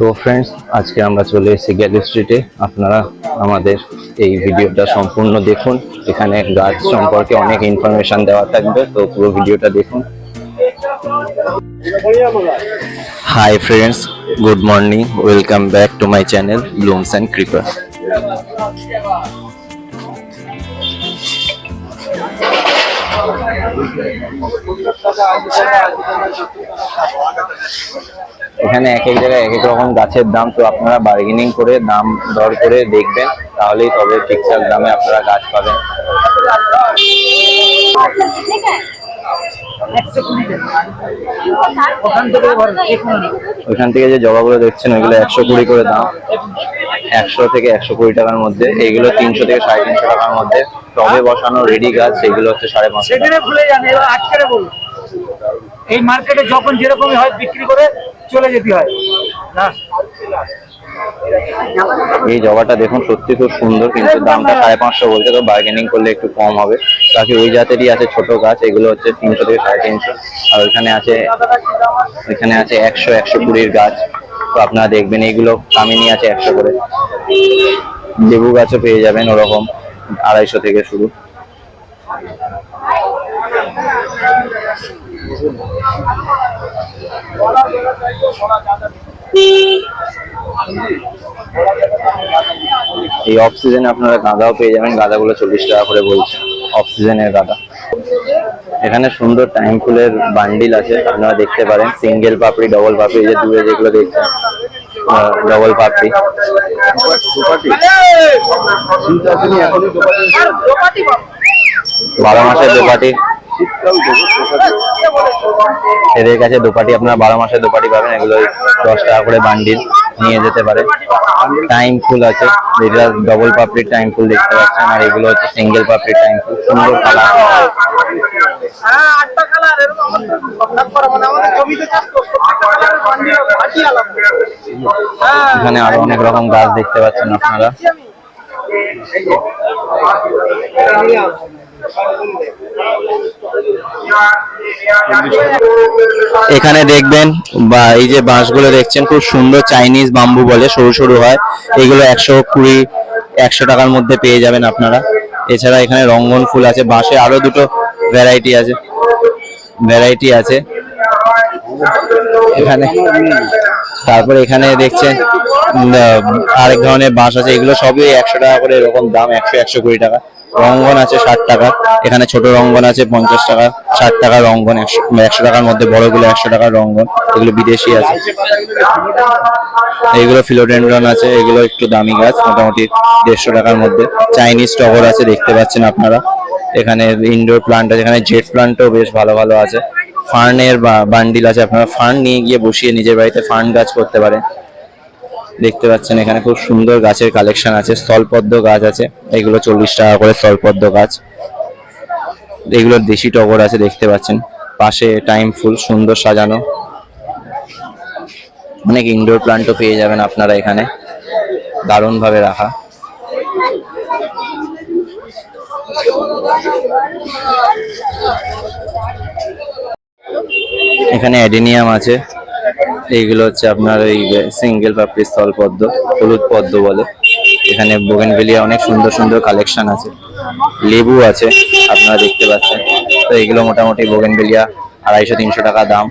তো ফ্রেন্ডস আজকে আমরা চলে এসেছি গ্যালি স্ট্রিটে আপনারা আমাদের এই ভিডিওটা সম্পূর্ণ দেখুন। এখানে গাছ সম্পর্কে অনেক ইনফরমেশন দেওয়া থাকবে, তো পুরো ভিডিওটা দেখুন। Hi friends good morning welcome back to my channel blooms and creeper এখানে এক এক জায়গায় এক এক রকম গাছের দাম, তো আপনারা বার্গেনিং করে দাম দর করে দেখবেন, তাহলেই তবে ঠিকঠাক দামে আপনারা গাছ পাবেন। ওইখান থেকে যে জবাগুলো দেখছেন ওইগুলো একশো কুড়ি করে দাম। একশো থেকে একশো কুড়ি টাকার মধ্যে এইগুলো তিনশো থেকে সাড়ে তিনশো টাকার মধ্যে। টবে বসানো রেডি গাছ সেগুলো হচ্ছে সাড়ে পাঁচশো এই মার্কেটে যখন যেরকমই হয় বিক্রি করে চলে যেতে হয়। না? এই জবাটা দেখুন সত্যি খুব সুন্দর কিন্তু দামটা সাড়ে পাঁচশো বলছে তো বার্গেনিং করলে একটু কম হবে। বাকি ওই জাতেরই আছে ছোট গাছ এগুলো হচ্ছে তিনশো থেকে সাড়ে তিনশো। আর ওইখানে আছে ওইখানে আছে একশো একশো কুড়ির গাছ। তো আপনারা দেখবেন এইগুলো কামিনী আছে একশো করে। লেবু গাছও পেয়ে যাবেন ওরকম আড়াইশো থেকে শুরু। এই অফ সিজনে আপনারা গাঁদাও পেয়ে যাবেন। গাঁদাগুলো চল্লিশ টাকা করে বলছে অফ সিজনের গাঁদা। এখানে সুন্দর টাইম ফুলের বান্ডিল আছে আপনারা দেখতে পারেন। সিঙ্গেল পাপড়ি ডবল পাপড়ি যে দূরে যেগুলো দেখছেন ডবল পাপড়ি। বারো মাসের দোপাটি। এদের কাছে দোপাটি, আপনারা বারো মাসে দোপাটি পাবেন, এগুলো দশ টাকা করে বান্ডিল নিয়ে যেতে পারে টাইম ফুল আছে, যেটা ডবল পাপড়ির টাইম ফুল দেখতে পাচ্ছেন, আর এগুলো হচ্ছে সিঙ্গেল পাপড়ির টাইম ফুল, সুন্দর কালার এখানে আরও অনেক রকম গাছ দেখতে পাচ্ছেন আপনারা। এখানে দেখবেন, বা এই যে বাঁশগুলো দেখছেন, খুব সুন্দর চাইনিজ বাম্বু বলে সরু সরু হয়। এগুলো একশো কুড়ি, একশো টাকার মধ্যে পেয়ে যাবেন আপনারা। এছাড়া এখানে রঙ্গন ফুল আছে, বাঁশে আরও দুটো ভ্যারাইটি আছে ভ্যারাইটি আছে। এখানে, তারপরে এখানে দেখছেন আরেক ধরনের বাঁশ আছে, এগুলো সবই একশো টাকা করে এরকম দাম, একশো একশো কুড়ি টাকা। রঙ্গন আছে ষাট টাকা। এখানে ছোট রঙ্গন আছে পঞ্চাশ টাকা, ষাট টাকা রঙ্গন, একশো টাকার মধ্যে বড়গুলো একশো টাকার রঙ্গন, এগুলো বিদেশি আছে। এগুলো ফিলোডেন্ড্রন আছে, এগুলো একটু দামি গাছ, মোটামুটি দেড়শো টাকার মধ্যে। চাইনিজ টগর আছে, দেখতে পাচ্ছেন আপনারা। এখানে ইনডোর প্লান্ট আছে, এখানে জেট প্লান্টও বেশ ভালো ভালো আছে। ফার্নের বান্ডিল আছে, আপনারা ফার্ন নিয়ে গিয়ে বসিয়ে নিজের বাড়িতে ফার্ন গাছ করতে পারেন। দেখতে পাচ্ছেন এখানে খুব সুন্দর গাছের কালেকশন আছে। স্থলপদ্ম গাছ আছে। এগুলো চল্লিশ টাকা করে স্থলপদ্ম গাছ। এগুলো দেশি টগর আছে, দেখতে পাচ্ছেন। পাশে টাইম ফুল, সুন্দর সাজানো। অনেক ইনডোর প্লান্টও পেয়ে যাবেন আপনারা এখানে। দারুণ ভাবে রাখা। এখানে অ্যাডিনিয়াম আছে। এইগুলো হচ্ছে আপনার এই সিঙ্গেল পাপড়ি স্থল পদ্ম, হলুদ পদ্ম বলে। এখানে বোগেনভেলিয়া অনেক সুন্দর সুন্দর কালেকশন আছে। লেবু আছে, আপনারা দেখতে পাচ্ছেন। তো এগুলো মোটামুটি বোগেনভেলিয়া আড়াইশো, তিনশো টাকা দাম।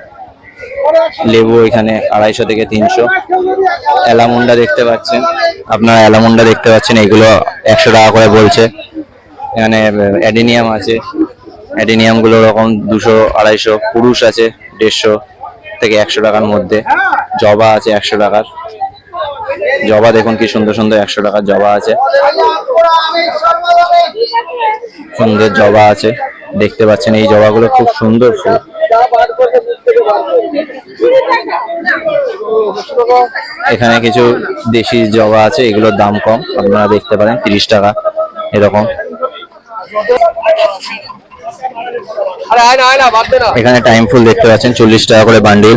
লেবু এখানে আড়াইশো থেকে তিনশো। অ্যালামুন্ডা দেখতে পাচ্ছেন। আপনারা অ্যালামুন্ডা দেখতে পাচ্ছেন এগুলো একশো টাকা করে বলছে। এখানে অ্যাডিনিয়াম আছে। অ্যাডিনিয়ামগুলো রকম দুশো, আড়াইশো, পুরুষ আছে, দেড়শো। থেকে একশো টাকার মধ্যে। জবা আছে একশো টাকার। জবা দেখুন কি সুন্দর সুন্দর একশো টাকার জবা আছে। সুন্দর জবা আছে। দেখতে পাচ্ছেন এই জবাগুলো খুব সুন্দর ফুল। এখানে কিছু দেশি জবা আছে, এগুলোর দাম কম। আপনারা দেখতে পারেন, তিরিশ টাকা, এরকম। এখানে টাইম ফুল দেখতে পাচ্ছেন, চল্লিশ টাকা করে বান্ডিল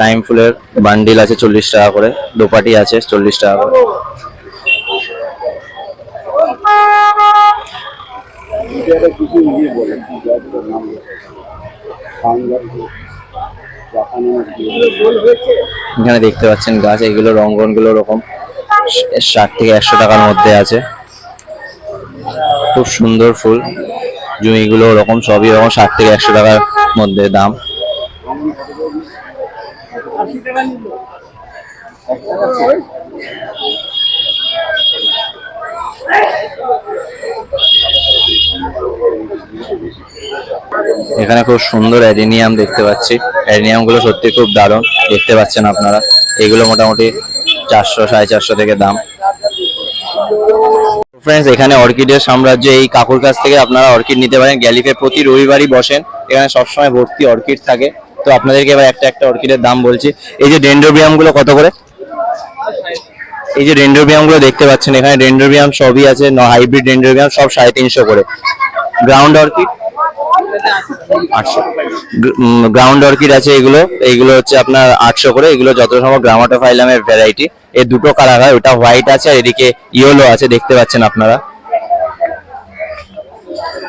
টাইম ফুলের বান্ডিল আছে চল্লিশ টাকা করে, দোপাটি আছে চল্লিশ টাকা করে। এখানে দেখতে পাচ্ছেন গাছ, এগুলো রঙ্গনগুলো ওরকম। ষাট থেকে একশো টাকার মধ্যে আছে। খুব সুন্দর ফুল। জুঁইগুলো ওরকম সবই ওরকম ষাট থেকে একশো টাকার মধ্যে দাম। এখানে খুব সুন্দর অ্যাডিনিয়াম দেখতে পাচ্ছি। অ্যাডিনিয়ামগুলো সত্যি খুব দারুণ। দেখতে পাচ্ছেন আপনারা। এগুলো মোটামুটি চারশো, সাড়ে চারশো থেকে দাম। ফ্রেন্ডস এখানে অর্কিডের সাম্রাজ্য, এই কাকুর কাছ থেকে আপনারা অর্কিড নিতে পারেন। গ্যালিফে প্রতি রবিবারই বসেন। এখানে সবসময় ভর্তি অর্কিড থাকে। তো আপনাদেরকে এবার একটা একটা অর্কিডের দাম বলছি। এই যে ডেন্ড্রোবিয়ামগুলো কত করে? এই যে ডেন্ড্রোবিয়ামগুলো দেখতে পাচ্ছেন, এখানে ডেন্ড্রোবিয়াম সবই আছে হাইব্রিড ডেন্ড্রোবিয়াম, সব সাড়ে তিনশো করে। Ground orchid? আটশো। গ্রাউন্ড অর্কিড আছে এগুলো। এইগুলো হচ্ছে আপনার আটশো করে। এগুলো যত সম্ভব গ্রামাটোফাইলামের ভ্যারাইটি এর দুটো কালার হয়, ওটা হোয়াইট আছে আর এদিকে ইয়েলো আছে, দেখতে পাচ্ছেন আপনারা।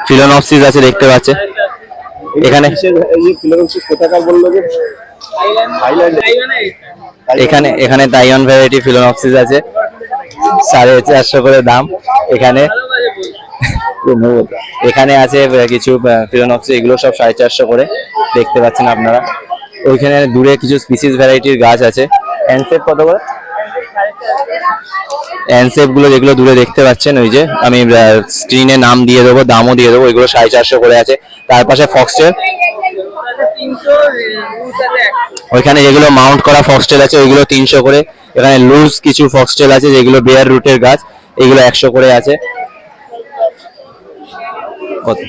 ফিলোনপসিস আছে, দেখতে পাচ্ছেন। এখানে এখানে এখানে তাইওয়ান ভ্যারাইটি ফিলোনপসিস আছে। সাড়ে চারশো করে দাম। এখানে এখানে আছে কিছু ফিলোনপসিস এগুলো সব সাড়ে চারশো করে। দেখতে পাচ্ছেন আপনারা। ওইখানে দূরে কিছু স্পিসিস ভ্যারাইটির গাছ আছে। অ্যানসেপ কত করে? গুলো যেগুলো দূরে দেখতে পাচ্ছেন, ওই যে আমি স্ক্রিনে নাম দিয়ে দেবো, দামও দিয়ে দেবো, ওইগুলো সাড়ে চারশো করে আছে। তার পাশে ফক্সটেল ওইখানে যেগুলো মাউন্ট করা ফক্সটেল আছে, ওইগুলো তিনশো করে। এখানে লুজ কিছু ফক্সটেল আছে, যেগুলো বেয়ার রুটের গাছ, এগুলো একশো করে আছে। কত?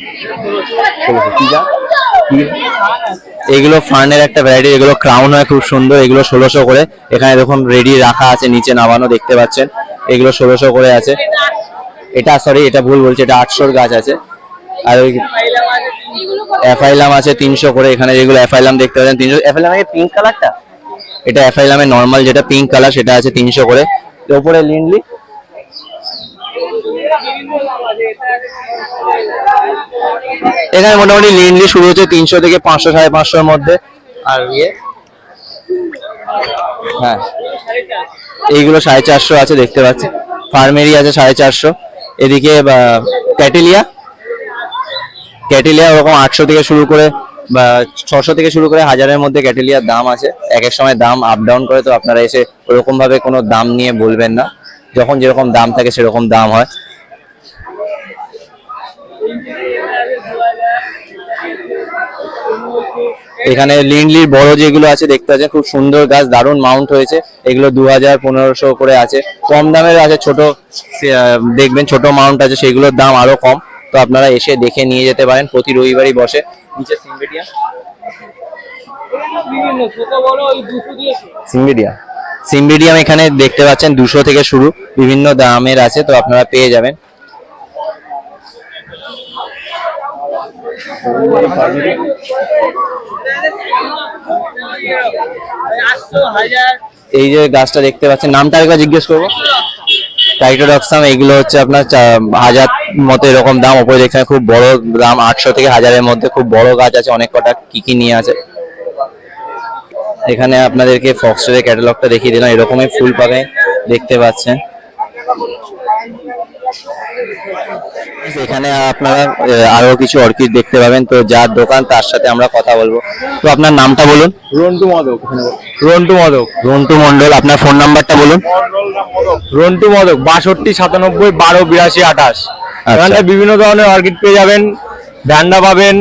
এগুলো ফার্নের একটা ভ্যারাইটি এগুলো ক্রাউন হয় খুব সুন্দর, এগুলো ষোলোশো করে। এখানে দেখুন রেডি রাখা আছে, নিচে নামানো দেখতে পাচ্ছেন। এগুলো ষোলোশো করে আছে। এটা সরি এটা ভুল বলছি, এটা আটশোর গাছ আছে। আর ওই অ্যাফাইলাম আছে তিনশো করে, এখানে যেগুলো অ্যাফাইলাম দেখতে পাচ্ছেন, তিনশো অ্যাফাইলামের পিঙ্ক কালারটা এটা অ্যাফাইলামের নর্মাল যেটা পিঙ্ক কালার সেটা আছে তিনশো করে। ওপরে লিন্ডলি এখানে মোটামুটি লিন্ডলি শুরু হচ্ছে তিনশো থেকে পাঁচশো, সাড়ে পাঁচশোর মধ্যে। আর ইয়ে? হ্যাঁ। এইগুলো সাড়ে চারশো আছে, দেখতে পাচ্ছি। ফার্মেরি আছে সাড়ে চারশো। এদিকে ক্যাটেলিয়া। ক্যাটেলিয়া ওরকম আটশো থেকে শুরু করে বা ছশো থেকে শুরু করে হাজারের মধ্যে ক্যাটেলিয়ার দাম আছে। এক এক সময় দাম আপ ডাউন করে, তো আপনারা এসে ওরকমভাবে কোনো দাম নিয়ে বলবেন না। যখন যেরকম দাম থাকে সেরকম দাম হয়। এখানে লিন্ডলির বড় যেগুলো আছে দেখতে পাচ্ছেন খুব সুন্দর গাছ দারুণ মাউন্ট হয়েছে। এগুলো দু হাজার পনেরোশো করে আছে। কম দামের আছে ছোট দেখবেন ছোট মাউন্ট আছে সেগুলোর দাম আরও কম। তো আপনারা এসে দেখে নিয়ে যেতে পারেন প্রতি রবিবারই বসে। নিচে সিম্বেডিয়া সিম্বেডিয়া সিম্বেডিয়াম এখানে দেখতে পাচ্ছেন দুশো থেকে শুরু। বিভিন্ন দামের আছে তো আপনারা পেয়ে যাবেন। এই যে গাছটা দেখতে পাচ্ছেন, নামটা একবার জিজ্ঞেস করব। টাইটোডক্সাম এগুলো হচ্ছে আপনার হাজার মতো এরকম দাম, ওপরে দেখতে খুব বড় দাম, আটশো থেকে হাজারের মধ্যে খুব বড় গাছ আছে, অনেক কটা কি কি নিয়ে আছে। এখানে আপনাদেরকে ফক্সটের ক্যাটালগটা দেখিয়ে দিলাম, এরকমই ফুল পাবে, দেখতে পাচ্ছেন। এখানে আপনারা আরও কিছু অর্কিড দেখতে পাবেন। তো যার দোকান তার সাথে আমরা কথা বলব। তো আপনার নামটা বলুন। রন্টু মদক রন্টু মদক। রন্টু মন্ডল আপনার ফোন নাম্বারটা বলুন। রন্টু মদক বাষট্টি সাতানব্বই বারো বিরাশি আঠাশ। আচ্ছা। এখানটায় বিভিন্ন ধরনের অর্কিড পেয়ে যাবেন। ভ্যান্ডা পাবেন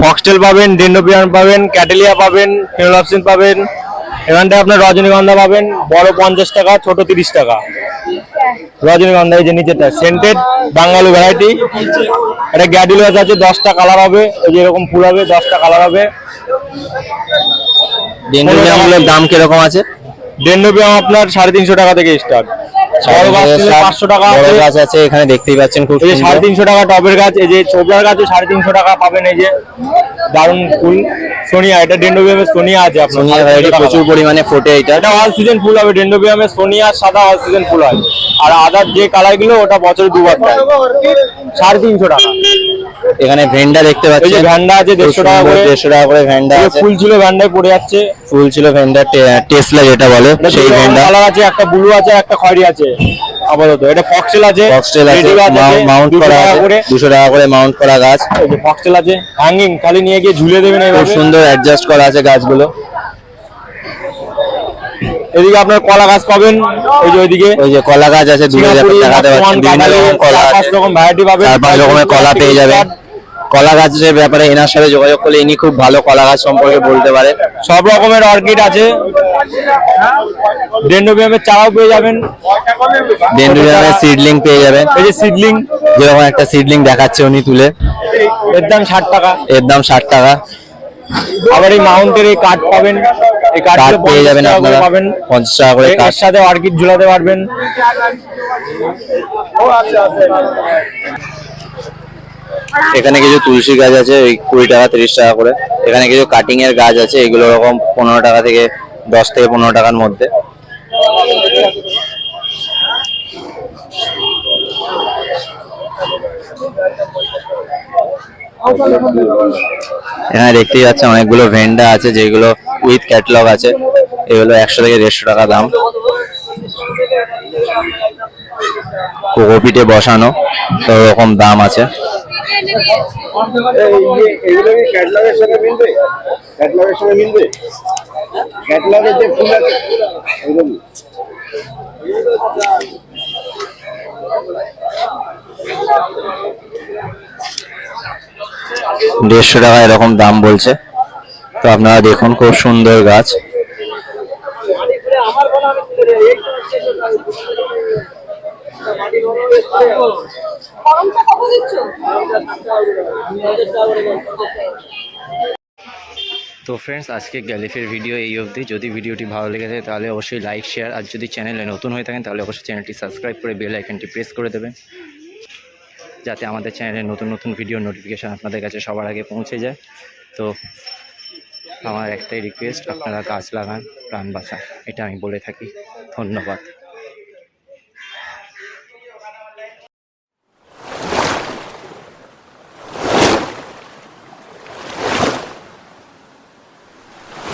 ফক্সটেল পাবেন ডেন্ডোপিয়ান পাবেন ক্যাটেলিয়া পাবেন ফিনোলাপসিন পাবেন। এখানটায় আপনার রজনীগন্ধা পাবেন বড় পঞ্চাশ টাকা ছোট তিরিশ টাকা। রজনীগন্ধা এই যে নিচেটা সেন্টেড বাঙালি ভ্যারাইটি এটা গ্যাডিলাস আছে দশটা কালার হবে ওই যে এরকম ফুল হবে দশটা কালার হবে। ডেন্ড্রোবিয়ামগুলোর দাম কীরকম আছে? ডেন্ডোবিয়াম আপনার সাড়ে তিনশো টাকা থেকে স্টার্ট বড় গাছ নিলে টাকা বড় আছে। গাছ আছে এখানে দেখতেই পাচ্ছেন খুব এই টাকা টবের গাছ এই যে গাছও সাড়ে তিনশো টাকা পাবেন এই যে ফুল। সোনিয়া এটা ডেন্ডোবিয়ামের সোনিয়া আছে আপনার। সোনিয়া ভ্যারাইটি প্রচুর পরিমাণে ফোটে এটা। এটা অল সিজন ফুল হবে ডেন্ডোবিয়ামের সোনিয়া সাদা অল সিজন ফুল হয়। আর আদার যে কালারগুলো ওটা বছরে দুবার সাড়ে তিনশো টাকা। এখানে ভেন্ডা দেখতে পাচ্ছি ভ্যান্ডা আছে দেড়শো টাকা করে। দেড়শো টাকা করে ভেন্ডা ফুল ছিল ভ্যান্ডায় পড়ে যাচ্ছে। ফুল ছিল ভেন্ডা টেসলা যেটা বলে সেই ভেন্ডা। কালার আছে একটা ব্লু আছে একটা খয়রি আছে আপাতত। এটা ফক্সেল আছে মাউন্ট করা টাকা করে। মাউন্ট করা গাছ। আছে হ্যাঙ্গিং খালি নিয়ে গিয়ে ঝুলে দেবেন খুব সুন্দর অ্যাডজাস্ট করা আছে গাছগুলো। এদিকে আপনার কলা গাছ পাবেন এই যে ওইদিকে। ওই যে কলা গাছ আছে দূরে দেখাতে পাচ্ছেন বিভিন্ন রকম কলা চার আছে। ভ্যারাইটি পাবেন। চার পাঁচ রকমের কলা পেয়ে যাবেন। কলা গাছের ব্যাপারে এনার সাথে যোগাযোগ করলে ইনি খুব ভালো কলা গাছ সম্পর্কে বলতে পারে সব রকমের অর্কিড আছে। ডেন্ডোবিয়ামের চারাও পেয়ে যাবেন। ডেন্ডুরিয়ামের সিডলিং পেয়ে যাবেন। এই যে সিডলিং যেরকম একটা সিডলিং দেখাচ্ছে উনি তুলে। এর দাম ষাট টাকা। এর দাম ষাট টাকা। আবার এই মাউন্টের এই কাঠ পাবেন। এই কাঠ পেয়ে যাবেন আপনারা। পাবেন। পঞ্চাশ টাকা করে কাঠ। সাথে অর্কিড ঝুলাতে পারবেন। এখানে কিছু তুলসী গাছ আছে, ওই কুড়ি টাকা, তিরিশ টাকা করে। এখানে কিছু কাটিং এর গাছ আছে, এগুলো রকম পনেরো টাকা থেকে দশ থেকে পনেরো টাকার মধ্যে। এখানে দেখতেই যাচ্ছে অনেকগুলো ভেন্ডা আছে, যেগুলো উইথ ক্যাটলগ আছে। এগুলো একশো থেকে দেড়শো টাকা দাম। কোকোপিটে বসানো, তো ওরকম দাম আছে। এগুলো কি ক্যাটলগের সঙ্গে মিলবে? ক্যাটলগের সঙ্গে মিলবে? ক্যাটলগের যে ফুল আছে এরকম দেড়শো টাকা এরকম দাম বলছে। তো আপনারা দেখুন, খুব সুন্দর গাছ। গরমটা দিচ্ছ? তো ফ্রেন্ডস আজকে গ্যালিফের ভিডিও এই অবধি। যদি ভিডিওটি ভালো লেগে থাকে, তাহলে অবশ্যই লাইক শেয়ার আর যদি চ্যানেলে নতুন হয়ে থাকেন, তাহলে অবশ্যই চ্যানেলটি সাবস্ক্রাইব করে বেল আইকনটি প্রেস করে দেবেন। যাতে আমাদের চ্যানেলে নতুন নতুন ভিডিও নোটিফিকেশান আপনাদের কাছে সবার আগে পৌঁছে যায়। তো আমার একটাই রিকোয়েস্ট আপনারা গাছ লাগান, প্রাণ বাঁচান। এটা আমি বলে থাকি। ধন্যবাদ।